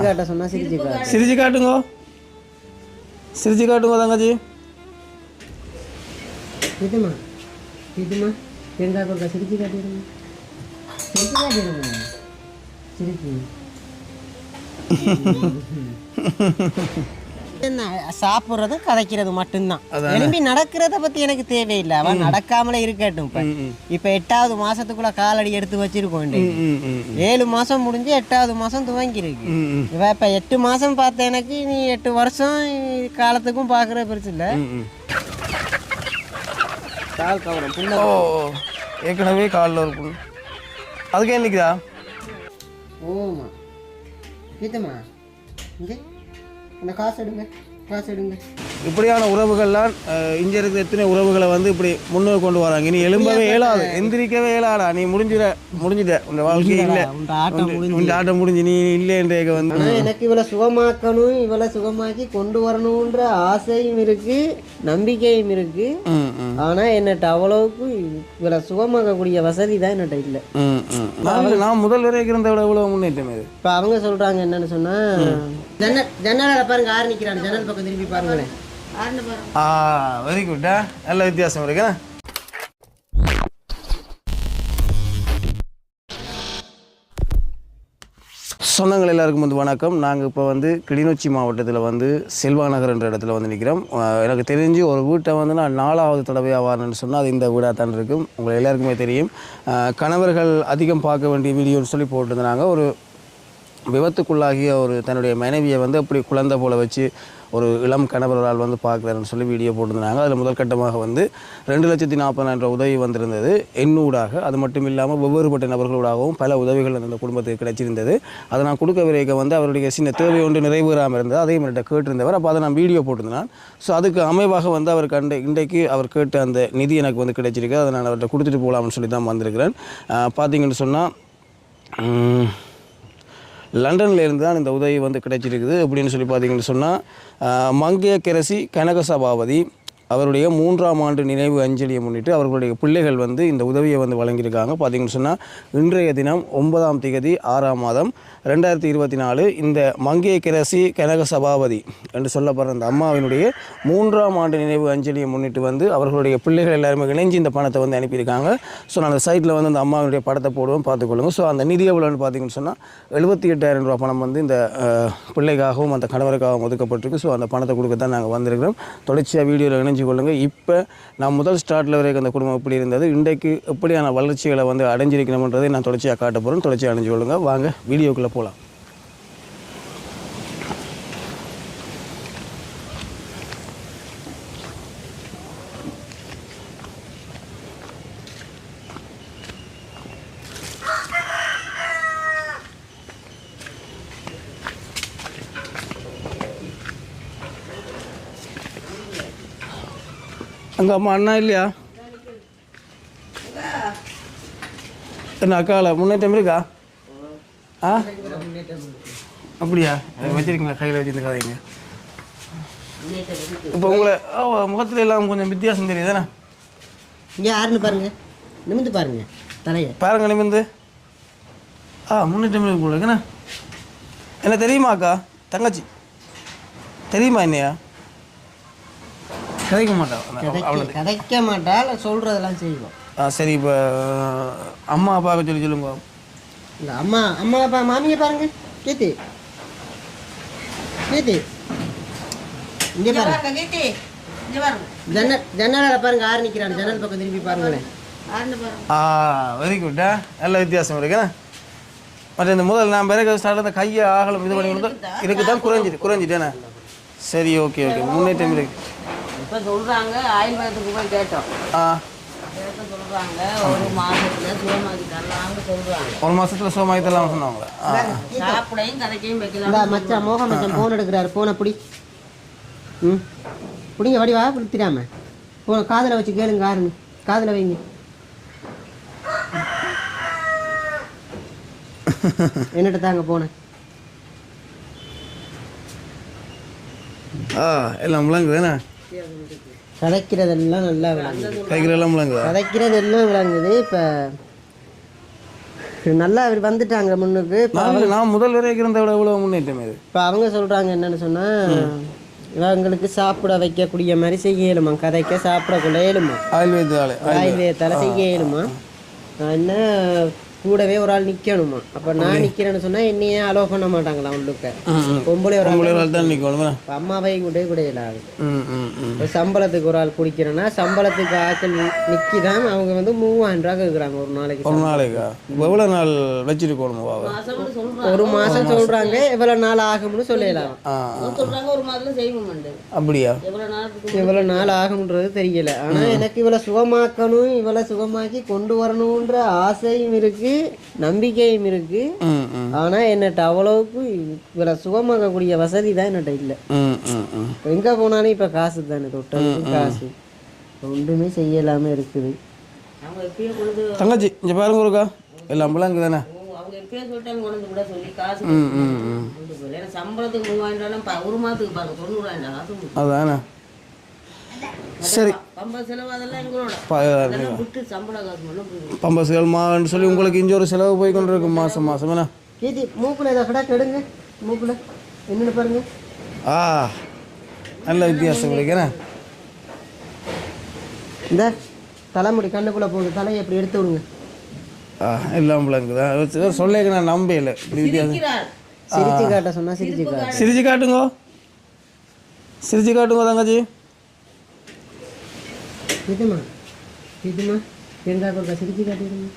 காட்ட சொன்னா சிரிச்சு காட்டு சிரிச்சு காட்டுங்க சிரிச்சு காட்டுங்க தங்கச்சி. இதுமா இதுமா இருந்தா கொடுக்க? சிரிச்சு காட்டிடுங்க சிரிச்சு காட்டிடுங்க சிரிச்சு என்ன சாப்பிட்றது கதைக்கிறது மட்டும்தான். எழும்பி நடக்கிறத பத்தி எனக்கு தேவையில்லை. அவன் நடக்காமலே இருக்கட்டும் இப்ப. இப்ப எட்டாவது மாசத்துக்குள்ள காலடி எடுத்து வச்சிருக்கோம் ஏழு மாசம் முடிஞ்சு எட்டாவது மாசம் துவங்கி இருக்கு ம் ம். இவ இப்ப எட்டு மாசம் பார்த்த எனக்கு நீ எட்டு வருஷம் காலத்துக்கும் பாக்குற பெருசு இல்ல. ஏற்கனவே காலில் புண்ணு. அதுக்கு நிற்குதா ஓமா கீதம்மா இங்கே? அந்த காசு எடுங்க காசு எடுங்க. இப்படியான உறவுகள்லாம் இங்க இருக்கிற எத்தனை உறவுகளை வந்து இப்படி முன்னோக்கி கொண்டு வராங்க? நீ எலும்பவே இயலாது எந்திரிக்கவே இயலாடா நீ முடிஞ்சிட முடிஞ்சிட்ட. உன் வாழ்க்கை இல்லை. உன் ஆட்டம் முடிஞ்சு உன் ஆட்டம் முடிஞ்சு நீ இல்லைன்றேக்க வந்து. எனக்கு இவளை சுகமாக்கணும் இவளை சுகமாக்கி கொண்டு வரணுன்ற ஆசையும் இருக்கு நம்பிக்கையும் இருக்கு. ஆனா என்னட்ட அவ்வளவுக்கு இவளை சுகமாக்கக்கூடிய வசதி தான் என்னட்ட இல்லை. நான் முதல் வரைக்கும் இருந்த விட இவ்வளோ முன்னேற்றம் இது இப்ப அவங்க சொல்றாங்க என்னன்னு சொன்னா ஜன்னல் ஜன்னல பாருங்க ஆறு நிக்கிறான் ஜன்னல் பக்கம் திரும்பி பாருங்களேன். ஆ வெரி குட்டா நல்ல வித்தியாசம் இருக்குண்ணா சொந்தங்கள் எல்லாருக்கும் வந்து வணக்கம். நாங்கள் இப்போ வந்து கிளிநொச்சி மாவட்டத்தில் வந்து செல்வா நகர் என்ற இடத்துல வந்து நிற்கிறோம் எனக்கு தெரிஞ்சு ஒரு வீட்டை வந்து நான் நாலாவது தடவையாக வரணும்னு சொன்னால் அது இந்த வீடாக தான் இருக்கும். உங்கள் எல்லாருக்குமே தெரியும். கணவர்கள் அதிகம் பார்க்க வேண்டிய வீடியோன்னு சொல்லி போட்டிருந்தாங்க. ஒரு விபத்துக்குள்ளாகிய ஒரு தன்னுடைய மனைவியை வந்து அப்படி குழந்தை போல வச்சு ஒரு இளம் கணவரால் வந்து பார்க்குறாருன்னு சொல்லி வீடியோ போட்டிருந்தாங்க. அதில் முதற்கட்டமாக வந்து ரெண்டு லட்சத்தி நாற்பதாயிரம் உதவி வந்திருந்தது. எண்ணூடாக. அது மட்டும் இல்லாமல் வெவ்வேறுபட்ட நபர்களூடாகவும் பல உதவிகள் அந்த குடும்பத்துக்கு கிடைச்சிருந்தது. அதை நான் கொடுக்க விரைக்க வந்து அவருடைய சின்ன தேவை ஒன்று நிறைவேறாமல் இருந்தது. அதையும் என்கிட்ட கேட்டிருந்தவர். அப்போ அதை நான் வீடியோ போட்டிருந்தேன். ஸோ அதுக்கு அமைவாக வந்து அவர் கண்ட இன்றைக்கு அவர் கேட்ட அந்த நிதி எனக்கு வந்து கிடைச்சிருக்கு. அதை நான் அவர்கிட்ட கொடுத்துட்டு போகலாம்னு சொல்லி தான் வந்திருக்கிறேன் பார்த்தீங்கன்னு சொன்னால் லண்டன்லேருந்து தான் இந்த உதவி வந்து கிடைச்சிருக்குது அப்படின்னு சொல்லி பார்த்தீங்கன்னு சொன்னால் மங்கைய கெரசி கனக சபாபதி அவருடைய மூன்றாம் ஆண்டு நினைவு அஞ்சலியை முன்னிட்டு அவர்களுடைய பிள்ளைகள் வந்து இந்த உதவியை வந்து வழங்கியிருக்காங்க. பார்த்தீங்கன்னு சொன்னால் இன்றைய தினம் ஒன்பதாம் திகதி ஆறாம் மாதம் ரெண்டாயிரத்தி இருபத்தி நாலு இந்த மங்கைய கிரசி கனக சபாபதி என்று சொல்லப்படுற அந்த அம்மாவினுடைய மூன்றாம் ஆண்டு நினைவு அஞ்சலியை முன்னிட்டு வந்து அவர்களுடைய பிள்ளைகள் எல்லாருமே இணைஞ்சு இந்த பணத்தை வந்து அனுப்பியிருக்காங்க. ஸோ நான் அந்த சைட்டில் வந்து அந்த அம்மாவினுடைய படத்தை போடுவோம் பார்த்துக்கொள்ளுங்க. ஸோ அந்த நிதி எவ்வளோன்னு பார்த்தீங்கன்னு சொன்னால் எழுபத்தி எட்டாயிரம் ரூபா பணம் வந்து இந்த பிள்ளைக்காகவும் அந்த கணவருக்காகவும் ஒதுக்கப்பட்டிருக்கு. ஸோ அந்த பணத்தை கொடுக்க தான் நாங்கள் வந்திருக்கிறோம். தொடர்ச்சியாக வீடியோவில் இணைஞ்சு கொள்ளுங்கள் இப்போ நான் முதல் ஸ்டார்ட்டில் வரைக்கும் அந்த குடும்பம் எப்படி இருந்தது இன்றைக்கு எப்படியான வளர்ச்சிகளை வந்து அடைஞ்சிருக்கணும்ன்றதை நான் தொடர்ச்சியாக காட்ட போகிறேன் தொடர்ச்சியாக அடைஞ்சு கொள்ளுங்கள் வாங்க வீடியோக்குள்ளே போகலாம் அங்கே அம்மா அண்ணா இல்லையா? என்ன அக்காவில் முன்னேற்றம் இருக்கா? ஆ? அப்படியா? வச்சிருக்கீங்களா? கையில் வச்சிருந்த கதைங்க. இப்போ உங்களை முகத்துல எல்லாம் கொஞ்சம் வித்தியாசம் தெரியுதானே இங்க யாருன்னு பாருங்க. நிமிந்து பாருங்க. தலைய. பாருங்க நிமிந்து. ஆ முன்னேற்றம் இருக்கு போல இருக்குண்ணே என்ன? தெரியுமா அக்கா? தங்கச்சி. தெரியுமா என்னையா? கிடைக்க மாட்டா. அவ்வளோ கதைக்க கதைக்க மாட்டால் சொல்றதெல்லாம் செய்வோம். ஆ சரி இப்போ அம்மா அப்பாவுக்கு சொல்லி சொல்லுங்க. இல்ல அம்மா அம்மா அப்பா மாமியை பாருங்க. கீர்த்தி. கீர்த்தி. இங்க பாருங்க. ஜன்னல் ஜன்னல பாருங்க ஆறு நிக்கிறான் ஜன்னல் பக்கம் திரும்பி பாருங்களேன் ஆ வெரி குட் நல்ல வித்தியாசம் இருக்குண்ணே மற்ற இந்த முதல் நான் பிறகு ஸ்டார்ட் அந்த கையை ஆகலம் இது பண்ணி கொடுத்தா இதுக்கு தான் குறைஞ்சிட்டு குறைஞ்சிட்டேண்ணே சரி ஓகே ஓகே முன்னேற்றம் இருக்கு. இப்போ சொல்றாங்க ஆயுர்வேதத்துக்கு போய் கேட்டோம். ஆ. சொல்றாங்க. ஒரு மாசத்துல சுகமாக்கி தரலாம்னு சொல்றாங்க. ஒரு மாசத்துல சோமாயி தரலாம் சொன்னாங்களே. ஆ. சாப்பிடையும் கதைக்கையும் வைக்கலாம் இந்த மச்சான் மோகன் மச்சான் போன் எடுக்கிறாரு. போனை பிடி. ம்? பிடிங்க வடிவா பிடித்திடாம. போன காதில் வச்சு கேளுங்க ஆறுன்னு காதில் வைங்க. என்னட்ட தாங்க போனேன் ஆ எல்லாம் முழங்குதுண்ணே கதைக்கிறதெல்லாம் நல்லா விளங்குது. கைகள் எல்லாம் முழங்குதா கதைக்கிறதெல்லாம் விளங்குது. இப்போ நல்லா அவர் வந்துட்டாங்க முன்னுக்கு. நான் முதல் வரைக்கும் இருந்த விட எவ்வளோ முன்னேற்றம் இது? இப்போ அவங்க சொல்கிறாங்க என்னன்னு சொன்னால் இவங்களுக்கு சாப்பிட வைக்கக்கூடிய மாதிரி செய்ய இயலுமா கதைக்க சாப்பிடக்குள்ள இயலுமா ஆயுர்வேதாலே ஆயுர்வேதத்தால் செய்ய இயலுமா என்ன கூடவே ஒரு ஆள் நிற்கணுமா அப்போ நான் நிற்கிறேன்னு சொன்னால் என்னையே அலோவ் பண்ண மாட்டாங்களா உள்ளுக்க. பொம்பளை ஒரு ஆள் தான் நிற்கணும் இப்ப அம்மாவை கூட கூட இப்போ சம்பளத்துக்கு ஒரு ஆள் குடிக்கிறேன்னா சம்பளத்துக்கு ஆட்கள் நிற்கிதான் அவங்க வந்து மூவாயிரம் ரூபா கேட்குறாங்க ஒரு நாளைக்கு ஒரு நாளைக்கா? எவ்வளோ நாள் வச்சிருக்கணும் சொல்றாங்க ஒரு மாதம் சொல்கிறாங்க எவ்வளோ நாள் ஆகும்னு சொல்லலாம். சொல்றாங்க செய்வோம் அப்படியா? எவ்வளவு நாள் ஆகும்ன்றது தெரியல. ஆனால் எனக்கு இவளை சுகமாக்கணும் இவளை சுகமாக்கி கொண்டு வரணுன்ற ஆசையும் இருக்கு. நம்பிக்கையும் இருக்கு. ம் ம் ஆனால் என்னட்ட அவ்வளவுக்கு இவளை சுகமாக்கக்கூடிய வசதி தான் என்னட்ட இல்லை. ம் ம் ம் எங்கே போனாலும் இப்போ காசு தானே தொட்டதுக்கு காசு. ஒன்றுமே செய்யலாமல் இருக்குது. தங்கச்சி இங்கே பாருங்க ஒருக்கா எல்லாம் தானே கொண்டு போகல ஏன்னா சம்பளத்துக்கு மூவாயிரம் ஒரு மாதத்துக்கு பாருங்க தொண்ணூறாயிரம் சரி. பம்பா செலவு அதெல்லாம் எங்களோட ப- அதெல்லாம் விட்டு சம்பள காசு மட்டும் கொடுக்கும். பம்பசுகள் மான்னு சொல்லி உங்களுக்கு இங்கே ஒரு செலவு போய் கொண்டு இருக்கும் மாதம் மாதம் என்ன? கீதி மூக்கில் இதை கடை கெடுங்க மூக்கில். என்னென்னு பாருங்க. ஆ நல்ல வித்தியாசம் கிடைக்கிறேன் இந்த தலைமுடி கண்ணுக்குள்ளே போகுது. தலையை எப்படி எடுத்து விடுங்க. எல்லாம் பிள்ளைங்க தான் சொல்லேங்க நான் நம்பையில் வித்தியாசம். சிரிச்சு காட்ட சொன்னா சிரிச்சு காட்டு. சிரிச்சு காட்டுங்கோ. சிரிச்சு காட்டுங்கோ தங்கச்சி. இதுமா இதுமா பெருங்கா கொடுக்க சிரிச்சு காட்டிடுங்க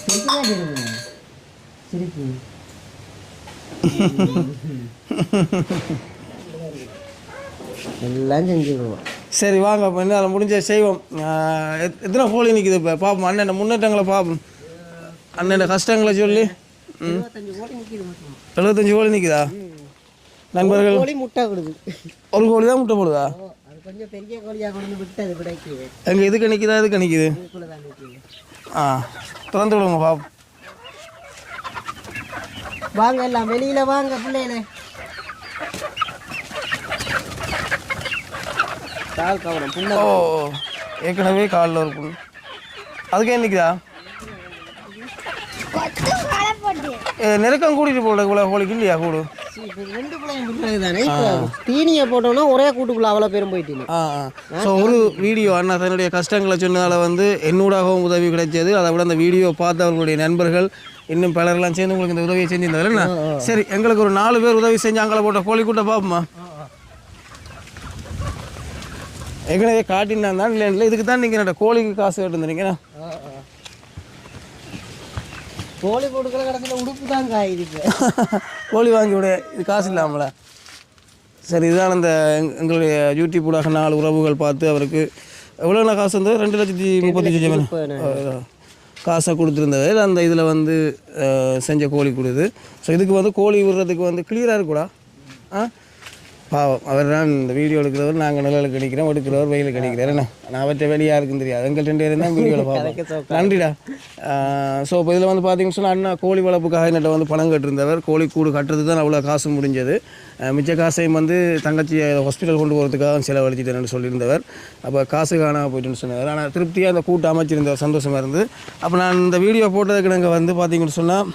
சிரிச்சு காட்டிடுங்க சிரிச்சு எல்லாம் செஞ்சுடுவோம் சரி வாங்க. இப்போ என்ன முடிஞ்ச செய்வோம். எத்தனை கோழி நிற்குது இப்போ பார்ப்போம் அண்ணன் முன்னேற்றங்களை பார்ப்போம் அண்ணன் கஷ்டங்களை சொல்லி எழுபத்தஞ்சு கோழி நிற்குதா நண்பர்கள்? ஒரு கோழி தான் முட்டை போடுதா? கொஞ்சம் பெரிய கோழியாக கொண்டு விட்டது விடைக்கு. எங்கே இதுக்கு நிற்குதா இதுக்கு நிற்குது ஆ திறந்து விடுங்க பாப்போம் வாங்க எல்லாம் வெளியில வாங்க பிள்ளைகளே. கால் கவனம் புண்ண ஓ ஏற்கனவே காலில் ஒரு புண்ணு அதுக்கு ஏன் நிற்குதா நெருக்கம் கூட்டிட்டு போகல இவ்வளோ கோழிக்கு இல்லையா கூடு? ரெண்டு பிள்ளைங்க புண்ணது தானே இப்போ தீனியை போட்டோம்னா ஒரே கூட்டுக்குள்ள அவ்வளோ பேரும் போயிட்டீங்க. ஸோ ஒரு வீடியோ அண்ணா தன்னுடைய கஷ்டங்களை சொன்னதால் வந்து என்னூடாகவும் உதவி கிடைச்சது. அதை விட அந்த வீடியோ பார்த்து அவர்களுடைய நண்பர்கள் இன்னும் பலர்லாம் சேர்ந்து உங்களுக்கு இந்த உதவியை செஞ்சிருந்தாங்க சரி எங்களுக்கு ஒரு நாலு பேர் உதவி செஞ்சு அங்கே போட்ட கோழி கூட்ட பார்ப்போமா ஏற்கனவே காட்டினா தான் இல்லை. இதுக்கு தான் நீங்கள் என்னோட கோழிக்கு காசு கேட்டுருந்தீங்க கோழி கொடுக்கல கடைசியில் உடுப்பு தான் காயுது இப்போ கோழி வாங்கி விட இது காசு இல்லாமல. சரி இதுதான் அந்த எங்க- எங்களுடைய யூடியூப் நாலு உறவுகள் பார்த்து அவருக்கு எவ்வளோண்ணா காசு வந்தது ரெண்டு லட்சத்தி முப்பத்தி அஞ்சு காசை கொடுத்துருந்தவர் அந்த இதில் வந்து செஞ்ச கோழி கொடுது ஸோ இதுக்கு வந்து கோழி விடுறதுக்கு வந்து கிளியராக இருக்குடா. ஆ? பாவம் அவர் தான் இந்த வீடியோ எடுக்கிறவர் நாங்கள் நிழலுக்கு அடிக்கிறோம் எடுக்கிறவர் வெயிலுக்கு அடிக்கிறார். என்ன? நான் அவற்றை வெளியாக இருக்குன்னு தெரியாது. எங்கள் ரெண்டு பேரும் தான் வீடியோவில் பார்ப்போம். நன்றிடா. ஸோ இப்போ இதில் வந்து பார்த்தீங்கன்னு சொன்னால் அண்ணா கோழி வளர்ப்புக்காக என்னட்ட வந்து பணம் கட்டிருந்தவர். கோழி கூடு கட்டுறது தான் அவ்வளோ காசு முடிஞ்சது. மிச்ச காசையும் வந்து தங்கச்சியை ஹாஸ்பிட்டல் கொண்டு போகிறதுக்காக செலவழிச்சிட்டேன்னு சொல்லியிருந்தவர். அப்போ காசு காணாம போயிட்டுன்னு சொன்னவர் ஆனால் திருப்தியாக அந்த கூட்டு அமைச்சிருந்தவர் சந்தோஷமாக இருந்து. அப்போ நான் இந்த வீடியோ போட்டதுக்கு நாங்கள் வந்து பார்த்தீங்கன்னு சொன்னால்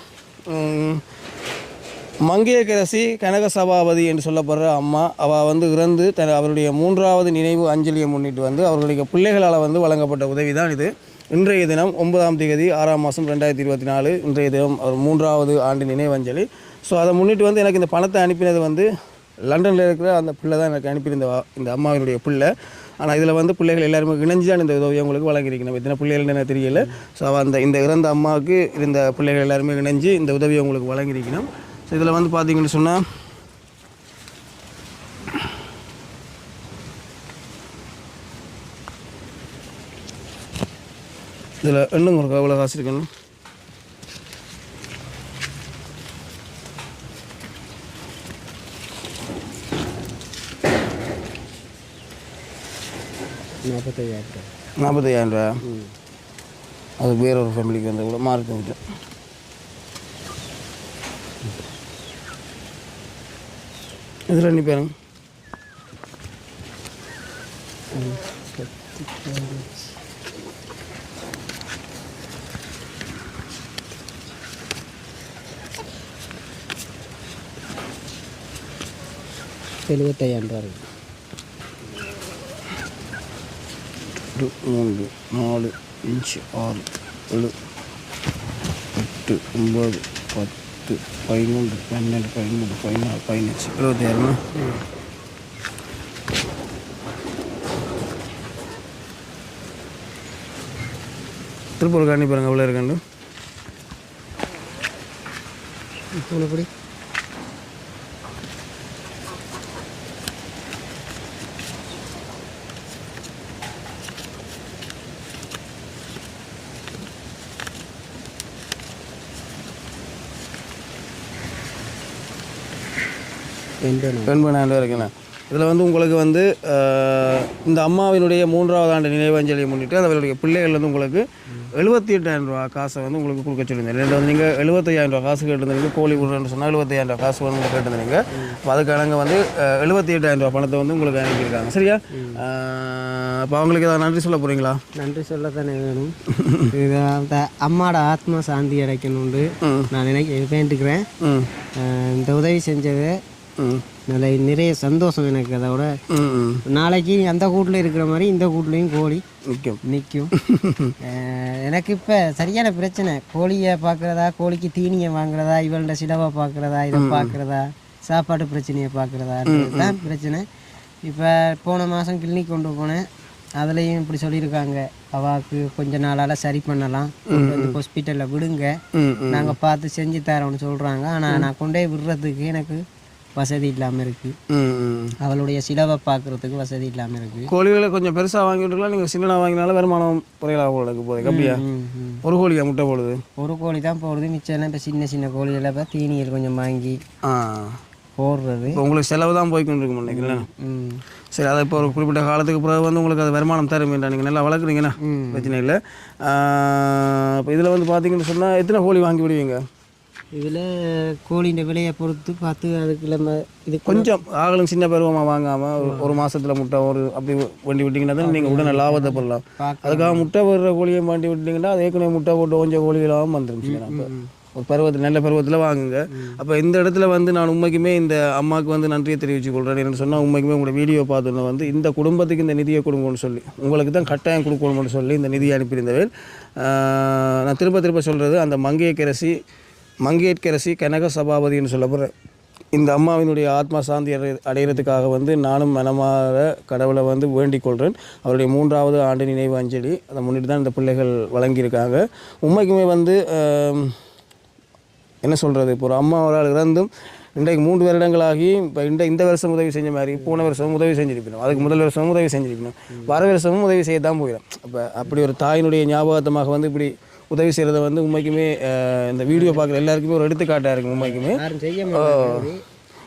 மங்கையகரசி கனக சபாபதி என்று சொல்லப்படுற அம்மா அவள் வந்து இறந்து தன் அவருடைய மூன்றாவது நினைவு அஞ்சலியை முன்னிட்டு வந்து அவர்களுடைய பிள்ளைகளால் வந்து வழங்கப்பட்ட உதவி தான் இது. இன்றைய தினம் ஒன்பதாம் தேதி ஆறாம் மாதம் ரெண்டாயிரத்தி இருபத்தி நாலு. இன்றைய தினம் அவர் மூன்றாவது ஆண்டு நினைவஞ்சலி ஸோ அதை முன்னிட்டு வந்து எனக்கு இந்த பணத்தை அனுப்பினது வந்து லண்டனில் இருக்கிற அந்த பிள்ளை தான் எனக்கு அனுப்பியிருந்த வா- இந்த அம்மாவினுடைய பிள்ளை. ஆனால் இதில் வந்து பிள்ளைகள் எல்லாருமே இணைஞ்சு தான் இந்த உதவியை உங்களுக்கு வழங்கியிருக்கணும் இத்தனை பிள்ளைகள் எனக்கு தெரியல. ஸோ அந்த இந்த இறந்த அம்மாவுக்கு இருந்த பிள்ளைகள் எல்லாருமே இணைஞ்சு இந்த உதவியை உங்களுக்கு வழங்கியிருக்கணும். ஸோ இதில் வந்து பார்த்தீங்கன்னு சொன்னால் இதில் எண்ணுங்க ஒரு எவ்வளோ காசு இருக்குன்னு? நாற்பத்தையாயிரம் ரூபாய். நாற்பத்தையாயிரம் ரூபா அது வேற ஒரு ஃபேமிலிக்கு வந்து கூட மார்க் வந்துட்டு ఇదిలో నీ పేరు. తెలుగుతాయి అంటారు. రెండు మూడు నాలుగు ఇంచు ఆరు ఏడు ఎట్టు ఒంబోదు పత్తు பத்து பதிமூன்று பன்னெண்டு பதிமூணு பதினாலு பதினஞ்சு எழுபத்தாயிரமா திருப்பூர் காணி பாருங்க எவ்வளோ இருக்காண்டு எப்படி எண்பது ரூபா இருக்குண்ணா. இதில் வந்து உங்களுக்கு வந்து இந்த அம்மாவினுடைய மூன்றாவது ஆண்டு நினைவஞ்சலியை முன்னிட்டு அவர்களுடைய பிள்ளைகள் வந்து உங்களுக்கு எழுபத்தி எட்டாயிரம் ரூபா காசை வந்து உங்களுக்கு கொடுக்க சொல்லியிருந்தேன். ரெண்டு வந்து நீங்கள் எழுபத்தையாயிரம் ரூபா காசு கேட்டிருந்தீங்க கோழி விடுறேன்னு சொன்னால் எழுபத்தையாயிரம் ரூபா காசு வந்து கேட்டிருந்தீங்க. அப்போ அதுக்கானங்க வந்து எழுபத்தி எட்டாயிரம் ரூபா பணத்தை வந்து உங்களுக்கு அனுப்பியிருக்காங்க. சரியா? அப்போ அவங்களுக்கு ஏதாவது நன்றி சொல்ல போகிறீங்களா நன்றி சொல்லத்தானே வேணும். இது அம்மாட ஆத்மா சாந்தி அடைக்கணுண்டு நான் நினைக்க வேண்டுக்கிறேன் இந்த உதவி செஞ்சது நல்ல நிறைய சந்தோஷம் எனக்கு அதோட நாளைக்கு அந்த கூட்டில் இருக்கிற மாதிரி இந்த கூட்லேயும் கோழி நிற்கும் நிற்கும் எனக்கு இப்போ சரியான பிரச்சனை. கோழியை பார்க்குறதா கோழிக்கு தீனியை வாங்குறதா இவள்கிட்ட சிலவை பார்க்குறதா இதை பார்க்குறதா சாப்பாட்டு பிரச்சனையை பார்க்குறதா தான் பிரச்சனை. இப்போ போன மாதம் கிளினிக் கொண்டு போனேன். அதுலேயும் இப்படி சொல்லியிருக்காங்க. அவாக்கு கொஞ்ச நாளால் சரி பண்ணலாம். வந்து ஹாஸ்பிட்டலில் விடுங்க. நாங்கள் பார்த்து செஞ்சு தரோம்னு சொல்கிறாங்க ஆனால் நான் கொண்டே விடுறதுக்கு எனக்கு வசதி இல்லாமல் இருக்குது அவளுடைய சிலவை பார்க்குறதுக்கு வசதி இல்லாமல் இருக்குது கோழிகளை கொஞ்சம் பெருசாக வாங்கி விட்டுக்கலாம் நீங்கள் சின்னதாக வாங்கினாலும் வருமானம் குறையலாக இருக்கு போதும் அப்படியா? ஒரு கோழியா முட்டை போடுது? ஒரு கோழி தான் போடுது. மிச்சம் இப்போ சின்ன சின்ன கோழிகளை இப்போ தீனிகள் கொஞ்சம் வாங்கி ஆ. போடுறது. இப்போ உங்களுக்கு செலவு தான் போய்க்கொண்டு இருக்கும் நினைக்கிறேன் ம் சரி அதை இப்போ ஒரு குறிப்பிட்ட காலத்துக்கு பிறகு வந்து உங்களுக்கு அது வருமானம் தரும் நீங்கள் நல்லா வளர்க்குறீங்கண்ணா பிரச்சனை இல்லை. இப்போ இதில் வந்து பார்த்தீங்கன்னு சொன்னால் எத்தனை கோழி வாங்கி விடுவீங்க? இதில் கோழியின் விலையை பொறுத்து பார்த்து அதுக்கு நம்ம இது கொஞ்சம் ஆகலும் சின்ன பருவமாக வாங்காமல் ஒரு ஒரு மாசத்துல முட்டை ஒரு அப்படி வண்டி விட்டிங்கன்னா தான் நீங்கள் உடனே லாபத்தை பார்க்க அதுக்காக முட்டை வர்ற கோழியை மாட்டி விட்டீங்கன்னா அது ஏற்கனவே முட்டை போட்டு கொஞ்சம் கோழிகளாகவும் அப்போ ஒரு பருவத்தில் நல்ல பருவத்தில் வாங்குங்க. அப்போ இந்த இடத்துல வந்து நான் உண்மைக்குமே இந்த அம்மாவுக்கு வந்து நன்றியை தெரிவித்துக் கொள்கிறேன் என்னன்னு சொன்னால் உண்மைக்குமே உங்களோட வீடியோ பார்த்துன்னு வந்து இந்த குடும்பத்துக்கு இந்த நிதியை கொடுங்கன்னு சொல்லி உங்களுக்கு தான் கட்டாயம் கொடுக்கணும்னு சொல்லி இந்த நிதியை அனுப்பியிருந்தவர் நான் திரும்ப திரும்ப சொல்கிறது அந்த மங்கையக்கரசி மங்கையற்கரசி கனக சபாபதின்னு சொல்லப்படுற இந்த அம்மாவினுடைய ஆத்மா சாந்தி அடை அடைகிறதுக்காக வந்து நானும் மனமாற கடவுளை வந்து வேண்டிக் கொள்கிறேன் அவருடைய மூன்றாவது ஆண்டு நினைவு அஞ்சலி. அதை முன்னிட்டு தான் இந்த பிள்ளைகள் வழங்கியிருக்காங்க. உண்மைக்குமே வந்து என்ன சொல்கிறது இப்போ ஒரு அம்மா அவரால் இறந்தும் இன்றைக்கு மூன்று வருடங்களாகி இப்போ இந்த இந்த வருஷம் உதவி செஞ்ச மாதிரி போன வருஷமும் உதவி செஞ்சிருக்கணும். அதுக்கு முதல் வருஷமும் உதவி செஞ்சிருக்கணும். வர வருஷமும் உதவி செய்ய தான் போயிடும் அப்போ அப்படி ஒரு தாயினுடைய ஞாபகத்தமாக வந்து இப்படி உதவி செய்கிறத வந்து உண்மைக்குமே இந்த வீடியோ பார்க்குற எல்லாருக்குமே ஒரு எடுத்துக்காட்டாக இருக்கும் உண்மைக்குமே.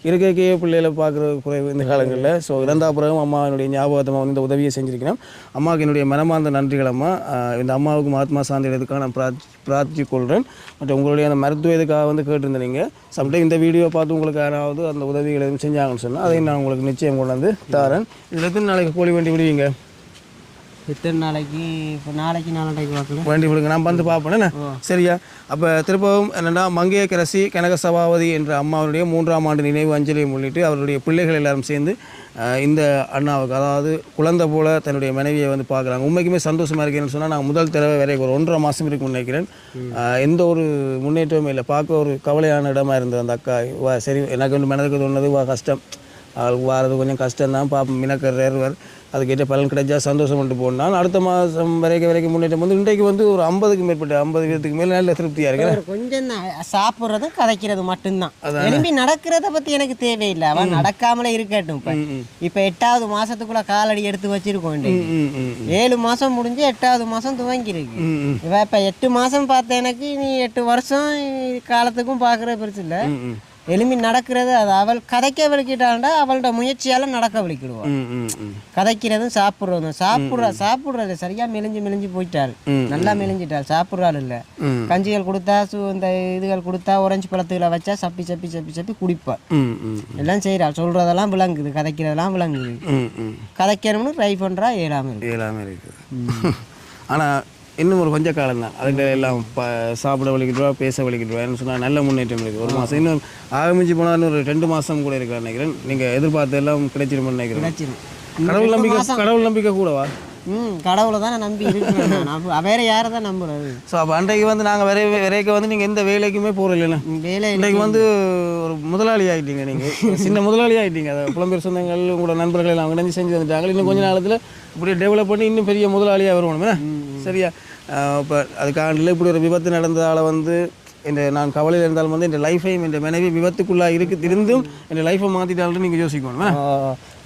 இருக்கைக்கே பிள்ளைகளை பார்க்குற குறைவு இந்த காலங்களில். ஸோ இறந்தா பிறகும் அம்மாவினுடைய ஞாபகத்தமாக வந்து இந்த உதவியை செஞ்சிருக்கிறேன் அம்மாவுக்கு என்னுடைய மனமார்ந்த நன்றிகள் அம்மா. இந்த அம்மாவுக்கு ஆத்மா சாந்தி எடுத்துக்காக நான் பிரார்த்தி பிரார்த்திக் கொள்கிறேன் மற்றும் உங்களுடைய அந்த மருத்துவ இதுக்காக வந்து கேட்டிருந்தீங்க சம்டைம் இந்த வீடியோ பார்த்து உங்களுக்கு யாராவது அந்த உதவிகள் எதுவும் செஞ்சாங்கன்னு சொன்னால் அதையும் நான் உங்களுக்கு நிச்சயம் கொண்டு வந்து தரேன். இதில் எத்தனை நாளைக்கு கோழி வண்டி விடுவீங்க? எத்தனை நாளைக்கு? இப்போ நாளைக்கு நாளைக்கு பார்க்கல. வண்டி விடுங்க நான் வந்து பார்ப்பேன்? சரியா? அப்போ திரும்பவும் என்னென்னா மங்கையக்கரசி கனக சபாபதி என்ற அம்மாவுடைய மூன்றாம் ஆண்டு நினைவு அஞ்சலியை முன்னிட்டு அவருடைய பிள்ளைகள் எல்லாரும் சேர்ந்து இந்த அண்ணாவுக்கு அதாவது குழந்தை போல தன்னுடைய மனைவியை வந்து பார்க்குறாங்க. உண்மைக்குமே சந்தோஷமாக இருக்கேன்னு சொன்னால் நான் முதல் தடவை வரைக்கும் ஒரு ஒன்றரை மாதம் இருக்கும்னு நினைக்கிறேன். எந்த ஒரு முன்னேற்றமும் இல்லை. பார்க்க ஒரு கவலையான இடமா இருந்தது அந்த அக்கா. வா சரி எனக்கு வந்து மனதுக்கு தோணுது வா கஷ்டம். அவளுக்கு வாரது கொஞ்சம் கஷ்டம் தான் பாப்போம் மினக்கர் அதுக்கிட்ட பலன் கிடைச்சா சந்தோஷம் பண்ணிட்டு போனால் அடுத்த மாதம் வரைக்கும் வரைக்கும் முன்னேற்றம் வந்து இன்றைக்கு வந்து ஒரு ஐம்பதுக்கு மேற்பட்ட ஐம்பது வீதத்துக்கு மேலே நல்ல திருப்தியாக இருக்கு கொஞ்சம் தான் சாப்பிட்றது கதைக்கிறது மட்டும்தான். எழும்பி நடக்கிறத பத்தி எனக்கு தேவையில்லை. அவன் நடக்காமலே இருக்கட்டும் இப்ப. இப்ப எட்டாவது மாசத்துக்குள்ள காலடி எடுத்து வச்சிருக்கோம் ஏழு மாசம் முடிஞ்சு எட்டாவது மாசம் துவங்கி இருக்கு ம் ம். இவ இப்ப எட்டு மாசம் பார்த்த எனக்கு நீ எட்டு வருஷம் காலத்துக்கும் பாக்குற பெருசு இல்ல. எலும்பி நடக்கிறது அது அவள் கதைக்க விளக்கிட்டாண்டா அவளோட முயற்சியால நடக்க விளக்கிடுவாள் கதைக்கிறதும் சாப்பிட்றதும். சாப்பிட்ற சாப்பிட்றது சரியா மெலிஞ்சு மெலிஞ்சு போயிட்டாள். நல்லா மெலிஞ்சிட்டாள். சாப்பிட்றாள் இல்ல. கஞ்சிகள் கொடுத்தா சு இந்த இதுகள் கொடுத்தா orange பழத்துகளை வச்சா சப்பி சப்பி சப்பி சப்பி குடிப்பாள் எல்லாம் செய்கிறாள் சொல்றதெல்லாம் விளங்குது கதைக்கிறதெல்லாம் விளங்குது. கதைக்கணும்னு ட்ரை பண்றா ஏழாம இருக்கு. எல்லாமே இருக்குது. ஆனால் இன்னும் ஒரு கொஞ்ச காலம் தான் அதுக்கு எல்லாம் ப சாப்பிட வலிக்கிட்டுவா பேச வலிக்கிட்டுவான்னு சொன்னால் நல்ல முன்னேற்றம் இருக்குது. ஒரு மாதம் இன்னும் ஆரம்பிச்சு போனால் ஒரு ரெண்டு மாதம் கூட இருக்கிற நினைக்கிறேன். நீங்கள் எதிர்பார்த்த எல்லாம் கிடைச்சிருமென்னு நினைக்கிறேன். கடவுள் நம்பிக்கை கடவுள் நம்பிக்கை கூடவா? ம். கடவுளை தான் நான் நம்பி இருக்கிறேன் நான். வேற யாரை தான் நம்புறது? ஸோ அப்போ அன்றைக்கு வந்து நாங்கள் விரை விரைக்க வந்து நீங்கள் எந்த வேலைக்குமே போகிறதில்ல வேலை இன்றைக்கு வந்து ஒரு முதலாளி ஆகிட்டீங்க நீங்கள் சின்ன முதலாளி ஆகிட்டீங்க அதை புலம்பெயர் சொந்தங்கள் உங்களோட நண்பர்கள் எல்லாம் இணைஞ்சு செஞ்சு வந்துட்டாங்க. இன்னும் கொஞ்ச நாளத்தில் இப்படி டெவலப் பண்ணி இன்னும் பெரிய முதலாளியாக வருவோம்? சரியா? இப்போ அதுக்காண்டில் இப்படி ஒரு விபத்து நடந்ததால் வந்து இந்த நான் கவலையில் இருந்தாலும் வந்து என் லைஃபையும் என் மனைவி விபத்துக்குள்ளாக இருக்கு இருந்தும் என் லைஃப்பை மாற்றிட்டாலும் நீங்கள் யோசிக்கணும்?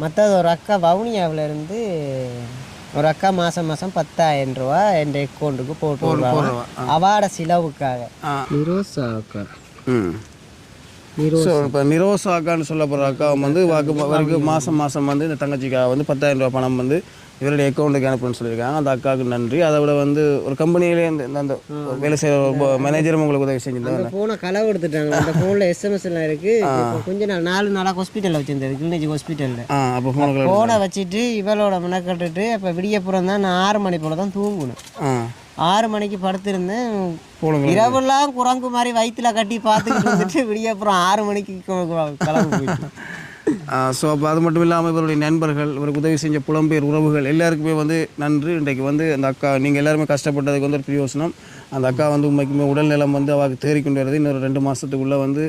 மற்றது ஒரு அக்கா வவுனியாவில் இருந்து ஒரு அக்கா மாதம் மாதம் பத்தாயிரம் ரூபா என் அக்கௌண்ட்டுக்கு போட்டு வருவாங்க அவாட செலவுக்காக. நிரோசா அக்கா ம். ஸோ இப்போ நிரோசா அக்கான்னு சொல்ல போகிற அக்கா வந்து வாக்கு அவருக்கு மாதம் மாதம் வந்து இந்த தங்கச்சிக்காக வந்து பத்தாயிரம் ரூபாய் பணம் வந்து இவருடைய அக்கௌண்ட்டுக்கு அனுப்புன்னு சொல்லியிருக்காங்க. அந்த அக்காவுக்கு நன்றி. அதை விட வந்து ஒரு கம்பெனியிலே இந்த அந்த வேலை செய்கிற மேனேஜரும் உங்களுக்கு உதவி செஞ்சிருந்தாங்க ஃபோனை களவு எடுத்துட்டாங்க. அந்த ஃபோனில் எஸ்எம்எஸ் எல்லாம் இருக்கு. இப்போ கொஞ்ச நாள் நாலு நாளாக ஹாஸ்பிட்டலில் வச்சிருந்தது கிளிநொச்சி ஹாஸ்பிட்டலில் ஆ அப்போ ஃபோனுக்கு ஃபோனை வச்சுட்டு இவளோட மெனக்கட்டுட்டு அப்போ விடியப்புறம் தான் நான் ஆறு மணி போல தான் தூங்கணும். ஆறு மணிக்கு படுத்திருந்தேன். போடுங்க இரவெல்லாம் குரங்கு மாதிரி வயிற்றுல கட்டி பார்த்துக்கிட்டு வந்துட்டு விடியப்புறம் ஆறு மணிக்கு கு- கு- கிளம்பி போயிட்டு. ஸோ அப்போ அது மட்டும் இல்லாமல் இவருடைய நண்பர்கள் இவருக்கு உதவி செஞ்ச புலம்பெயர் உறவுகள் எல்லாருக்குமே வந்து நன்றி. இன்றைக்கு வந்து அந்த அக்கா நீங்கள் எல்லாருமே கஷ்டப்பட்டதுக்கு வந்து ஒரு பிரயோசனம். அந்த அக்கா வந்து உண்மைக்குமே உடல்நலம் வந்து அவருக்கு தேறிக்கொண்டு வருது. இன்னொரு ரெண்டு மாதத்துக்குள்ளே வந்து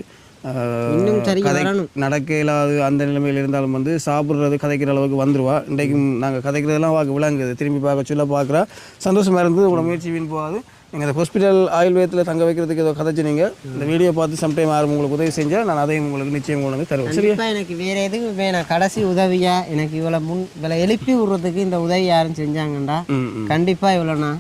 கதை. நடக்க இல்லாத அந்த நிலைமையில் இருந்தாலும் வந்து சாப்பிட்றது கதைக்கிற அளவுக்கு வந்துருவா. இன்றைக்கும் நாங்கள் கதைக்கிறதெல்லாம் வாக்கு விளங்குது. திரும்பி பார்க்க சொல்ல பார்க்குறா. சந்தோஷமாக இருந்தது. உங்களோட முயற்சி வீண் போகாது. நீங்கள் இந்த ஹாஸ்பிட்டல் ஆயுர்வேதத்தில் தங்க வைக்கிறதுக்கு ஏதோ கதைச்சினீங்க இந்த வீடியோ பார்த்து சம்டைம் யாரும் உங்களுக்கு உதவி செஞ்சால் நான் அதையும் உங்களுக்கு நிச்சயம் கொண்டு வந்து தருவேன். சரியா? எனக்கு வேற எதுவும் வேணாம். கடைசி உதவியா எனக்கு இவளை முன் இவளை எழுப்பி விடுறதுக்கு இந்த உதவி யாரும் செஞ்சாங்கண்டா? ம் ம். கண்டிப்பா இவ்வளோண்ணா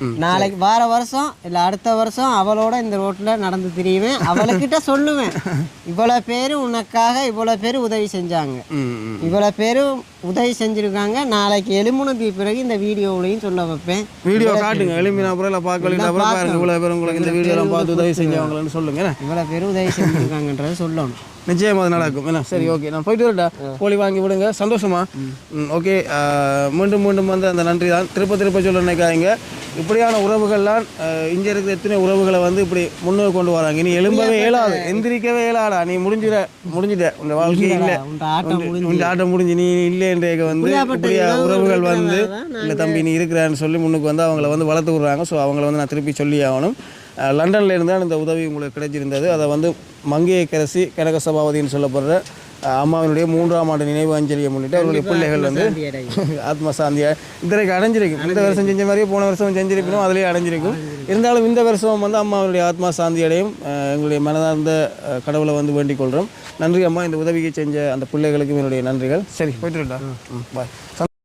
நாளைக்கு வார வருஷம் இல்லை அடுத்த வருஷம் அவளோட இந்த ரோட்டில் நடந்து திரியுவேன் அவளுக்கிட்ட சொல்லுவேன். இவ்வளோ பேர் உனக்காக இவ்வளோ பேர் உதவி செஞ்சாங்க. ம் ம் இவ்வளோ பேரும் உதவி செஞ்சுருக்காங்க. நாளைக்கு எலும்புனத்துக்கு பிறகு இந்த வீடியோவிலையும் சொல்ல வைப்பேன். வீடியோ காட்டுங்க. எலும்பின அப்புறம் இல்லை பார்க்க வழியில் அப்புறம் பாருங்க. இவ்வளோ பேர் உங்களுக்கு இந்த வீடியோலாம் பார்த்து உதவி செஞ்சவங்களன்னு சொல்லுங்க. என்ன? இவ்வளோ பேர் உதவி செஞ்சுருக்காங்கன்றதை சொல்லணும். நிச்சயமா அது நடக்கும். என்ன? சரி ஓகே நான் போயிட்டு வரட்டா கோழி வாங்கி விடுங்க. சந்தோஷமா? ஓகே மீண்டும் மீண்டும் வந்து அந்த நன்றி தான் திருப்ப திருப்ப சொல்ல நினைக்காதீங்க. இப்படியான உறவுகள்லாம் இங்க இருக்கிற எத்தனை உறவுகளை வந்து இப்படி முன்னே கொண்டு வராங்க. இனி எலும்பவே இயலாது. எந்திரிக்கவே இயலாடா நீ முடிஞ்சிட முடிஞ்சிட உன் வாழ்க்கை இல்லை. உன் ஆட்டம் முடிஞ்சு. உன் ஆட்டம் முடிஞ்சு. நீ இல்லைன்றேக வந்து இப்படியா உறவுகள் வந்து இல்லை தம்பி நீ இருக்கிறான்னு சொல்லி முன்னுக்கு வந்து அவங்கள வந்து வளர்த்து விடுறாங்க. ஸோ அவங்கள வந்து நான் திருப்பி சொல்லி ஆகணும். லண்டன்ல இருந்து தான் இந்த உதவி உங்களுக்கு கிடைச்சிருந்தது. அதை வந்து மங்கையக்கரசி கனக சபாபதின்னு சொல்லப்படுற அம்மாவினுடைய மூன்றாம் ஆண்டு நினைவு அஞ்சலியை முன்னிட்டு அவருடைய பிள்ளைகள் வந்து ஆத்ம சாந்தியா இன்றைக்கு அடைஞ்சிருக்கும். இந்த வருஷம் செஞ்ச மாதிரியே போன வருஷம் செஞ்சிருக்கணும் அதுலேயே அடைஞ்சிருக்கும். இருந்தாலும் இந்த வருஷம் வந்து அம்மாவுடைய ஆத்மா சாந்தி அடையும் எங்களுடைய மனதார்ந்த கடவுளை வந்து வேண்டிக் கொள்கிறோம் நன்றி அம்மா இந்த உதவியை செஞ்ச அந்த பிள்ளைகளுக்கும் என்னுடைய நன்றிகள். சரி போயிட்டு பாய்